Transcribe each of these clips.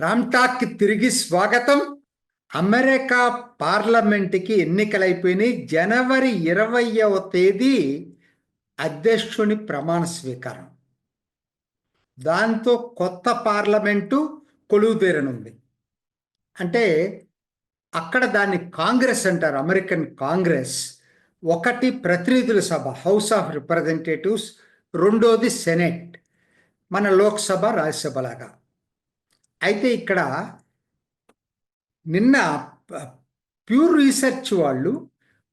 రామ్టాక్ తిరిగి స్వాగతం. అమెరికా పార్లమెంట్కి ఎన్నికలైపోయినాయి. జనవరి ఇరవయవ తేదీ అధ్యక్షుని ప్రమాణ స్వీకారం. దాంతో కొత్త పార్లమెంటు కొలువుదేరనుంది. అంటే అక్కడ దాన్ని కాంగ్రెస్ అంటారు అమెరికన్ కాంగ్రెస్. ఒకటి ప్రతినిధుల సభ హౌస్ ఆఫ్ రిప్రజెంటేటివ్స్. రెండోది సెనెట్ మన లోక్సభ రాజ్యసభ లాగా అయితే ఇక్కడ నిన్న ప్యూర్ రీసెర్చ్ వాళ్ళు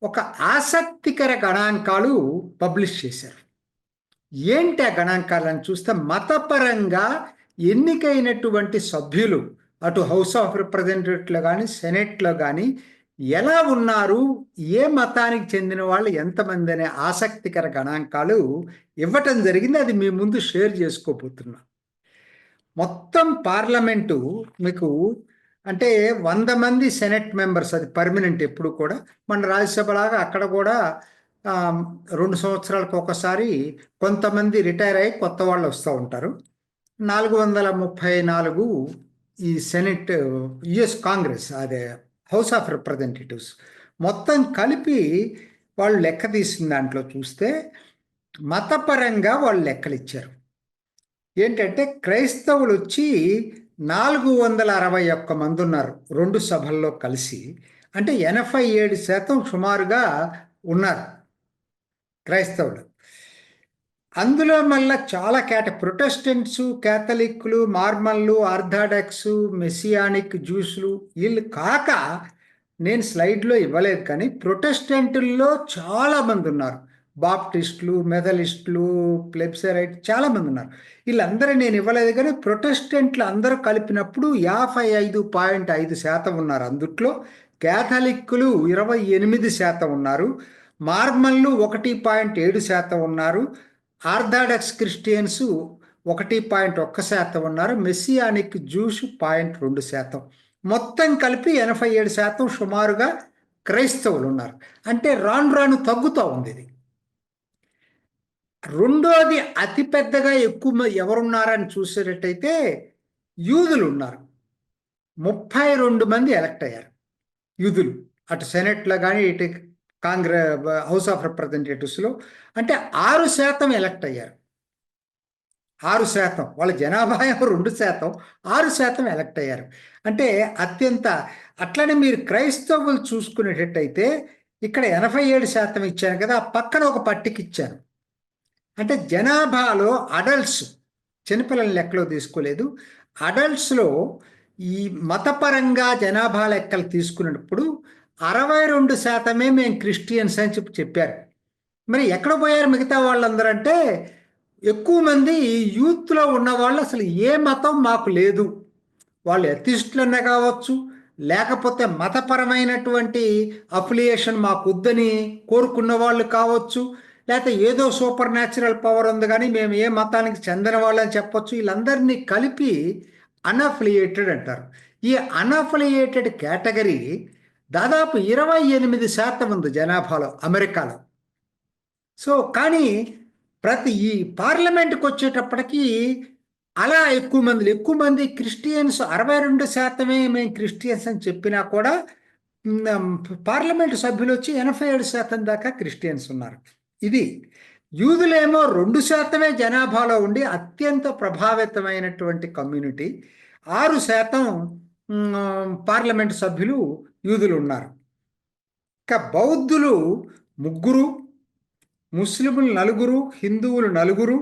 ఒక ఆసక్తికర గణాంకాలు పబ్లిష్ చేశారు. ఏంటి ఆ గణాంకాలను చూస్తే మతపరంగా ఎన్నికైనటువంటి సభ్యులు అటు హౌస్ ఆఫ్ రిప్రజెంటేటివ్లో కానీ సెనెట్లో కానీ ఎలా ఉన్నారు ఏ మతానికి చెందిన వాళ్ళు ఎంతమంది అనే ఆసక్తికర గణాంకాలు ఇవ్వటం జరిగింది. అది మీ ముందు షేర్ చేసుకోబోతున్నాను. మొత్తం పార్లమెంటు మీకు అంటే వంద మంది సెనెట్ మెంబర్స్ అది పర్మనెంట్ ఎప్పుడు కూడా. మన రాజ్యసభలాగా అక్కడ కూడా రెండు సంవత్సరాలకు ఒకసారి కొంతమంది రిటైర్ అయ్యి కొత్త వాళ్ళు వస్తూ ఉంటారు. నాలుగు వందల ముప్పై నాలుగు ఈ సెనెట్ యుఎస్ కాంగ్రెస్ అదే హౌస్ ఆఫ్ రిప్రజెంటేటివ్స్ మొత్తం కలిపి వాళ్ళు లెక్క తీసిన దాంట్లో చూస్తే మతపరంగా వాళ్ళు లెక్కలు ఇచ్చారు ఏంటంటే క్రైస్తవులు వచ్చి నాలుగు వందల అరవై ఒక్క మంది ఉన్నారు రెండు సభల్లో కలిసి. అంటే ఎనభై ఏడు శాతం సుమారుగా ఉన్నారు క్రైస్తవులు. అందులో మళ్ళా చాలా కేట ప్రొటెస్టెంట్స్ క్యాథలిక్లు మార్మల్లు ఆర్థాడాక్స్ మెస్సియానిక్ జ్యూస్లు వీళ్ళు కాక నేను స్లైడ్లో ఇవ్వలేదు కానీ ప్రొటెస్టెంటుల్లో చాలామంది ఉన్నారు బాప్టిస్టులు మెథలిస్టులు ప్లెబ్సరైట్ చాలామంది ఉన్నారు. వీళ్ళందరూ నేను ఇవ్వలేదు కానీ ప్రొటెస్టెంట్లు అందరూ కలిపినప్పుడు యాభై ఐదు పాయింట్ ఐదు శాతం ఉన్నారు అందుట్లో. క్యాథలిక్కులు ఇరవై ఎనిమిది శాతం ఉన్నారు. మార్మన్లు ఒకటి పాయింట్ ఏడు శాతం ఉన్నారు. ఆర్థాడాక్స్ క్రిస్టియన్స్ ఒకటి పాయింట్ ఒక్క శాతం ఉన్నారు. మెస్సియానిక్ జ్యూస్ పాయింట్ రెండు శాతం. మొత్తం కలిపి ఎనభై ఏడు శాతం సుమారుగా క్రైస్తవులు ఉన్నారు. అంటే రాను రాను తగ్గుతూ ఉంది ఇది. రెండోది అతిపెద్దగా ఎక్కువ ఎవరున్నారని చూసేటట్టయితే యూదులు ఉన్నారు ముప్పై రెండు మంది ఎలక్ట్ అయ్యారు యూదులు. అటు సెనెట్లో కానీ ఇటు కాంగ్రెస్ హౌస్ ఆఫ్ రిప్రజెంటేటివ్స్లో అంటే ఆరు శాతం ఎలక్ట్ అయ్యారు. ఆరు శాతం. వాళ్ళ జనాభా రెండు శాతం. ఆరు శాతం ఎలక్ట్ అయ్యారు. అంటే అత్యంత అట్లనే మీరు క్రైస్తవులు చూసుకునేటట్టయితే ఇక్కడ ఎనభై ఏడు శాతం ఇచ్చాను కదా పక్కన ఒక పట్టికి ఇచ్చాను అంటే జనాభాలో అడల్ట్స్ చిన్నపిల్లల లెక్కలో తీసుకోలేదు. అడల్ట్స్లో ఈ మతపరంగా జనాభా లెక్కలు తీసుకున్నప్పుడు అరవై రెండు శాతమే మేము క్రిస్టియన్స్ అని చెప్పి చెప్పారు. మరి ఎక్కడ పోయారు మిగతా వాళ్ళందరూ అంటే ఎక్కువ మంది యూత్లో ఉన్న వాళ్ళు అసలు ఏ మతం మాకు లేదు. వాళ్ళు ఎథిస్టులనే కావచ్చు లేకపోతే మతపరమైనటువంటి అఫిలియేషన్ మాకు వద్దని కోరుకున్న వాళ్ళు కావచ్చు లేకపోతే ఏదో సూపర్ న్యాచురల్ పవర్ ఉంది కానీ మేము ఏ మతానికి చెందిన వాళ్ళని చెప్పొచ్చు. వీళ్ళందరినీ కలిపి అన్అఫిలియేటెడ్ అంటారు. ఈ అన్అఫిలియేటెడ్ కేటగిరీ దాదాపు ఇరవై ఎనిమిది శాతం ఉంది జనాభాలో అమెరికాలో. సో కానీ ప్రతి ఈ పార్లమెంట్కి వచ్చేటప్పటికీ అలా ఎక్కువ మంది ఎక్కువ మంది క్రిస్టియన్స్ అరవై రెండు శాతమే మేము క్రిస్టియన్స్ అని చెప్పినా కూడా పార్లమెంటు సభ్యులు వచ్చి ఎనభై ఏడు శాతం దాకా క్రిస్టియన్స్ ఉన్నారు. ఇది యూదులేమో రెండు శాతమే జనాభాలో ఉండి అత్యంత ప్రభావితమైనటువంటి కమ్యూనిటీ ఆరు శాతం పార్లమెంట్ సభ్యులు యూదులు ఉన్నారు ఇక బౌద్ధులు ముగ్గురు ముస్లింలు నలుగురు హిందువులు నలుగురు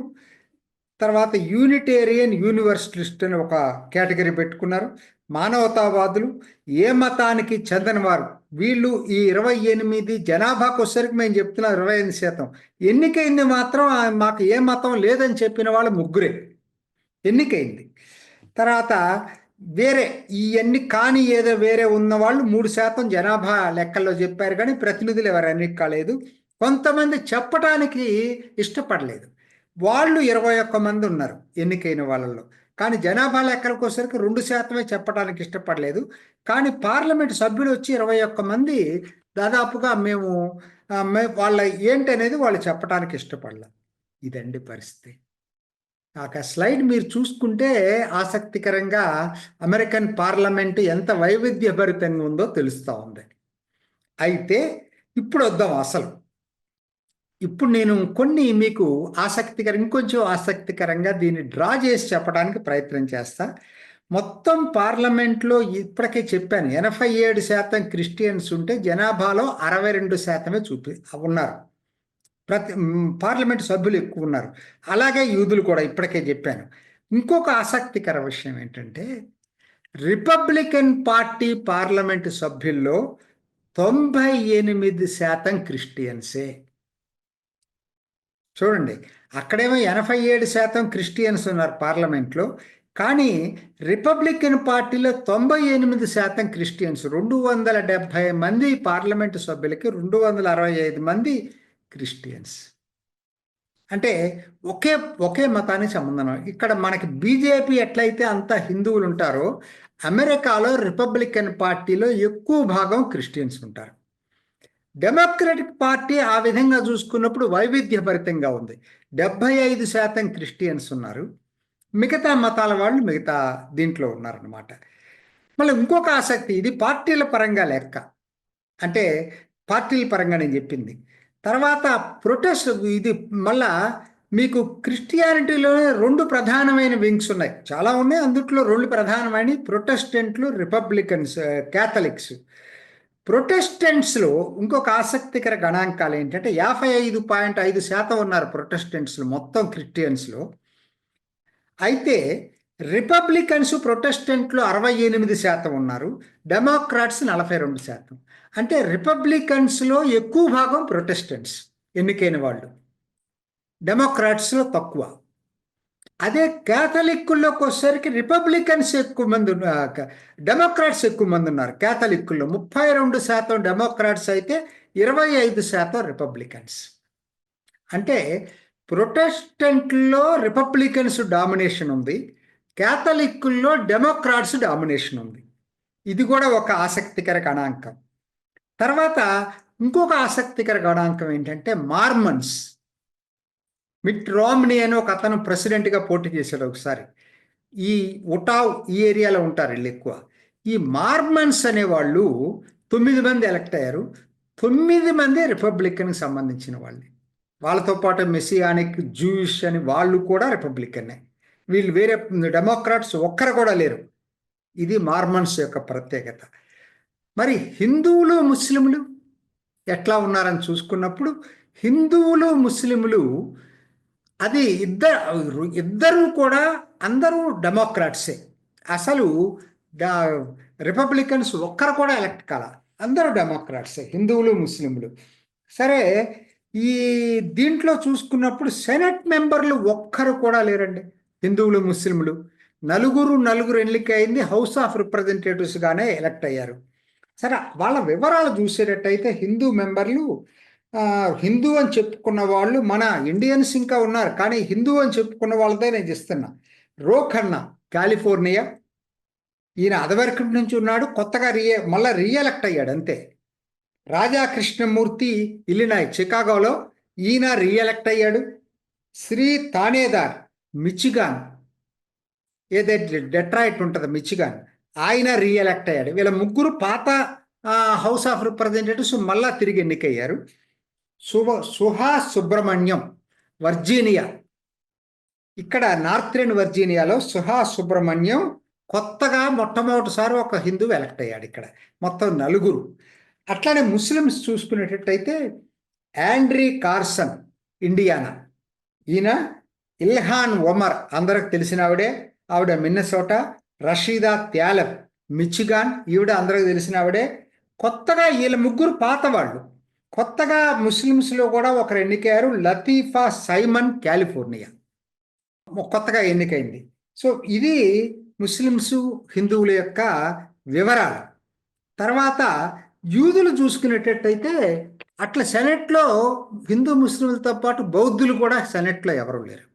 తర్వాత యూనిటేరియన్ యూనివర్సలిస్ట్ అని ఒక కేటగిరీ పెట్టుకున్నారు. మానవతావాదులు ఏ మతానికి చెందనివారు? వీళ్ళు ఈ ఇరవై ఎనిమిది జనాభాకు వచ్చేసరికి మేము చెప్తున్నాం ఇరవై ఎనిమిది శాతం. ఎన్నికైంది మాత్రం మాకు ఏ మతం లేదని చెప్పిన వాళ్ళు ముగ్గురే. ఎన్నికైంది. తర్వాత వేరే ఇవన్నీ కానీ ఏదో వేరే ఉన్న వాళ్ళు మూడు శాతం జనాభా లెక్కల్లో చెప్పారు కానీ ప్రతినిధులు ఎవరు ఎన్నిక కాలేదు. కొంతమంది చెప్పడానికి ఇష్టపడలేదు. వాళ్ళు ఇరవై ఒక్క మంది ఉన్నారు ఎన్నికైన వాళ్ళల్లో కానీ జనాభా లెక్కలకు వచ్చేసరికి రెండు శాతమే చెప్పడానికి ఇష్టపడలేదు. కానీ పార్లమెంట్ సభ్యులు వచ్చి ఇరవై ఒక్క మంది దాదాపుగా మేము వాళ్ళ ఏంటి అనేది వాళ్ళు చెప్పడానికి ఇష్టపడలేదు ఇదండి పరిస్థితి. ఆ స్లైడ్ మీరు చూసుకుంటే ఆసక్తికరంగా అమెరికన్ పార్లమెంట్ ఎంత వైవిధ్యభరితంగా ఉందో తెలుస్తూ ఉంది. అయితే ఇప్పుడు వద్దాం అసలు. ఇప్పుడు నేను కొన్ని మీకు ఆసక్తికర ఇంకొంచెం ఆసక్తికరంగా దీన్ని డ్రా చేసి చెప్పడానికి ప్రయత్నం చేస్తా. మొత్తం పార్లమెంట్లో ఇప్పటికే చెప్పాను ఎనభై ఏడు శాతం క్రిస్టియన్స్ ఉంటే జనాభాలో అరవై రెండు శాతమే చూపి ఉన్నారు. ప్రతి పార్లమెంట్ సభ్యులు ఎక్కువ ఉన్నారు. అలాగే యూదులు కూడా ఇప్పటికే చెప్పాను. ఇంకొక ఆసక్తికర విషయం ఏంటంటే రిపబ్లికన్ పార్టీ పార్లమెంటు సభ్యుల్లో తొంభై ఎనిమిది శాతం క్రిస్టియన్సే. చూడండి అక్కడేమో ఎనభై ఏడు శాతం క్రిస్టియన్స్ ఉన్నారు పార్లమెంట్లో కానీ రిపబ్లికన్ పార్టీలో తొంభై ఎనిమిది శాతం క్రిస్టియన్స్ రెండు వందల డెబ్భై మంది పార్లమెంటు సభ్యులకి రెండు వందల అరవై ఐదు మంది క్రిస్టియన్స్. అంటే ఒకే ఒకే మతానికి సంబంధం. ఇక్కడ మనకి బీజేపీ ఎట్లయితే అంత హిందువులు ఉంటారో అమెరికాలో రిపబ్లికన్ పార్టీలో ఎక్కువ భాగం క్రిస్టియన్స్ ఉంటారు. డెమోక్రటిక్ పార్టీ ఆ విధంగా చూసుకున్నప్పుడు వైవిధ్యభరితంగా ఉంది. డెబ్బై ఐదు శాతం క్రిస్టియన్స్ ఉన్నారు. మిగతా మతాల వాళ్ళు మిగతా దీంట్లో ఉన్నారనమాట మళ్ళీ ఇంకొక ఆసక్తి ఇది పార్టీల పరంగా లెక్క. అంటే పార్టీల పరంగా నేను చెప్పింది. తర్వాత ప్రొటెస్ట్ ఇది మళ్ళా మీకు క్రిస్టియానిటీలోనే రెండు ప్రధానమైన వింగ్స్ ఉన్నాయి. చాలా ఉన్నాయి. అందుట్లో రెండు ప్రధానమైన ప్రొటెస్టెంట్లు రిపబ్లికన్స్ క్యాథలిక్స్. ప్రొటెస్టెంట్స్లో ఇంకొక ఆసక్తికర గణాంకాలు ఏంటంటే యాభై ఐదు పాయింట్ ఐదు శాతం ఉన్నారు ప్రొటెస్టెంట్స్లో మొత్తం క్రిస్టియన్స్లో అయితే రిపబ్లికన్స్ ప్రొటెస్టెంట్లు అరవై ఎనిమిది శాతం ఉన్నారు డెమోక్రాట్స్ నలభై రెండు శాతం. అంటే రిపబ్లికన్స్లో ఎక్కువ భాగం ప్రొటెస్టెంట్స్ ఎన్నికైన వాళ్ళు. డెమోక్రాట్స్లో తక్కువ. అదే క్యాథలిక్కుల్లోకి వచ్చేసరికి రిపబ్లికన్స్ ఎక్కువ మంది డెమోక్రాట్స్ ఎక్కువ మంది ఉన్నారు క్యాథలిక్కుల్లో. ముప్పై రెండు శాతం డెమోక్రాట్స్ అయితే ఇరవై ఐదు శాతం రిపబ్లికన్స్. అంటే ప్రొటెస్టెంట్లో రిపబ్లికన్స్ డామినేషన్ ఉంది క్యాథలిక్కుల్లో డెమోక్రాట్స్ డామినేషన్ ఉంది. ఇది కూడా ఒక ఆసక్తికర గణాంకం. తర్వాత ఇంకొక ఆసక్తికర గణాంకం ఏంటంటే మార్మన్స్. మిట్ రామ్ని అని ఒక అతను ప్రెసిడెంట్గా పోటీ చేశాడు ఒకసారి. ఈ ఉటావ్ ఈ ఏరియాలో ఉంటారు వీళ్ళు ఎక్కువ. ఈ మార్మన్స్ అనేవాళ్ళు తొమ్మిది మంది ఎలక్ట్ అయ్యారు. తొమ్మిది మంది రిపబ్లికన్కి సంబంధించిన వాళ్ళే. వాళ్ళతో పాటు మెస్సియానిక్ జూయిష్ అని వాళ్ళు కూడా రిపబ్లికన్నే. వీళ్ళు వేరే డెమోక్రాట్స్ ఒక్కరు కూడా లేరు. ఇది మార్మన్స్ యొక్క ప్రత్యేకత. మరి హిందువులు ముస్లింలు ఎట్లా ఉన్నారని చూసుకున్నప్పుడు హిందువులు ముస్లింలు అది ఇద్దరు ఇద్దరు కూడా అందరూ డెమోక్రాట్సే. అసలు రిపబ్లికన్స్ ఒక్కరు కూడా ఎలక్ట్ కాల. అందరూ డెమోక్రాట్సే హిందువులు ముస్లింలు. సరే ఈ దీంట్లో చూసుకున్నప్పుడు సెనెట్ మెంబర్లు ఒక్కరు కూడా లేరండి. హిందువులు ముస్లింలు. నలుగురు నలుగురు ఎన్నికైంది హౌస్ ఆఫ్ రిప్రజెంటేటివ్స్గానే ఎలక్ట్ అయ్యారు. సరే వాళ్ళ వివరాలు చూసేటట్టయితే హిందూ మెంబర్లు హిందూ అని చెప్పుకున్న వాళ్ళు మన ఇండియన్స్ ఇంకా ఉన్నారు కానీ హిందూ అని చెప్పుకున్న వాళ్ళతో నేను చేస్తున్నా రోఖన్నా కాలిఫోర్నియా ఈయన అదవరకటి నుంచి ఉన్నాడు కొత్తగా రియ మళ్ళా రీఎలెక్ట్ అయ్యాడు అంతే. రాజా కృష్ణమూర్తి ఇల్లినాయ్ చికాగోలో ఈయన రీఎలెక్ట్ అయ్యాడు. శ్రీ తానేదార్ మిచిగాన్ ఏదైతే డెట్రాయిట్ ఉంటుంది మిచిగాన్ ఆయన రీఎలెక్ట్ అయ్యాడు. వీళ్ళ ముగ్గురు పాత హౌస్ ఆఫ్ రిప్రజెంటేటివ్స్ మళ్ళా తిరిగి ఎన్నికయ్యారు. సుభ సుహా సుబ్రహ్మణ్యం వర్జీనియా. ఇక్కడ నార్థ్రన్ వర్జీనియాలో సుహా సుబ్రహ్మణ్యం కొత్తగా మొట్టమొదటిసారి ఒక హిందూ ఎలక్ట్ అయ్యాడు ఇక్కడ మొత్తం నలుగురు. అట్లానే ముస్లిమ్స్ చూసుకునేటట్టయితే యాండ్రీ కార్సన్ ఇండియానా. ఈయన ఇల్హాన్ ఒమర్ అందరికి తెలిసిన ఆవిడే ఆవిడ మిన్నసోటా రషీదా త్యాలబ్ మిచిగాన్ ఈవిడ అందరికి తెలిసిన ఆవిడే. కొత్తగా వీళ్ళ ముగ్గురు పాత వాళ్ళు. కొత్తగా ముస్లిమ్స్లో కూడా ఒకరు ఎన్నికయ్యారు లతీఫా సైమన్ కాలిఫోర్నియా. కొత్తగా ఎన్నికైంది. సో ఇది ముస్లిమ్స్ హిందువుల యొక్క వివరాలు. తర్వాత యూదులు చూసుకునేటట్టయితే అట్లా సెనెట్లో హిందూ ముస్లింలతో పాటు బౌద్ధులు కూడా సెనెట్లో ఎవరు లేరు.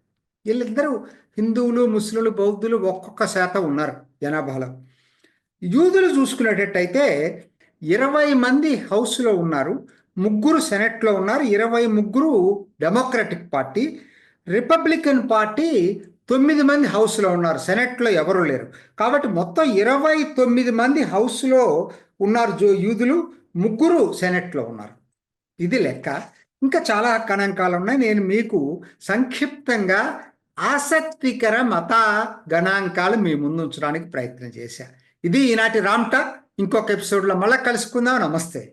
వీళ్ళిద్దరూ హిందువులు ముస్లింలు బౌద్ధులు ఒక్కొక్క శాతం ఉన్నారు జనాభాలో. యూదులు చూసుకునేటట్టయితే ఇరవై మంది హౌస్లో ఉన్నారు. ముగ్గురు సెనెట్లో ఉన్నారు. ఇరవై ముగ్గురు డెమోక్రటిక్ పార్టీ రిపబ్లికన్ పార్టీ తొమ్మిది మంది హౌస్లో ఉన్నారు. సెనెట్లో ఎవరు లేరు. కాబట్టి మొత్తం ఇరవై తొమ్మిది మంది హౌస్లో ఉన్నారు జో యూదులు. ముగ్గురు సెనెట్లో ఉన్నారు. ఇది లెక్క. ఇంకా చాలా గణాంకాలు ఉన్నాయి. నేను మీకు సంక్షిప్తంగా ఆసక్తికర మత గణాంకాలు మీ ముందు ఉంచడానికి ప్రయత్నం చేశా. ఇది ఈనాటి రామ్ టాక్. ఇంకొక ఎపిసోడ్లో మళ్ళీ కలుసుకుందాం. నమస్తే.